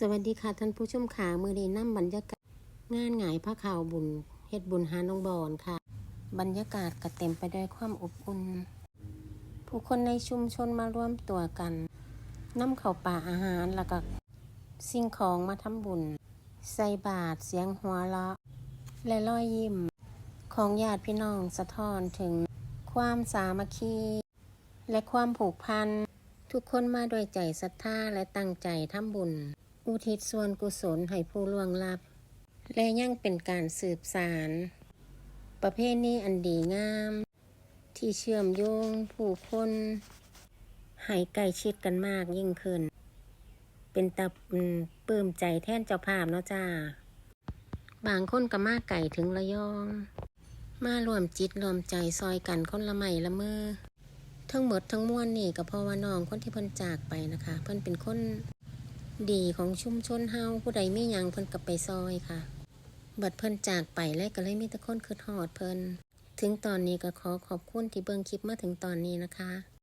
สวัสดีค่ะท่านผู้ชมขามือดีน้ำบรรยากาศงานหงายพระข่าวบุญเฮ็ดบุญหาน้องบอนค่ะ บรรยากาศก็เต็มไปด้วยความอบอุ่น ผู้คนในชุมชนมาร่วมตัวกันนำเข้าป่าอาหารแล้วก็สิ่งของมาทำบุญ ใส่บาตรเสียงหัวเราะ และรอยยิ้ม ของญาติพี่น้องสะท้อนถึงความสามัคคี และความผูกพัน ทุกคนมาด้วยใจศรัทธาและตั้งใจทำบุญ อุทิศส่วนกุศลให้ผู้ล่วงลับ และยังเป็นการสืบสาร ประเพณีอันดีงาม ที่เชื่อมโยงผู้คนให้ใกล้ชิดกันมากยิ่งขึ้น เป็นตาอืมปลื้มใจแท่นเจ้าภาพเนาะจ้า บางคนก็มาไก่ถึงระยอง มารวมจิตรวมใจซอยกันคนละไม้ละเมือทั้งหมดทั้งมวลนี่ก็เพราะว่าน้องคนที่เพิ่นจากไปนะคะ เพิ่นเป็นคน ดีของชุมชนเฮาผู้ใดมีหยังเพิ่นกับไปซอยค่ะ บัดเพิ่นจากไปแล้วก็เลยมีแต่คนคือฮอดเพิ่นถึงตอนนี้ก็ขอขอบคุณที่เบิ่งคลิปมาถึงตอนนี้นะคะ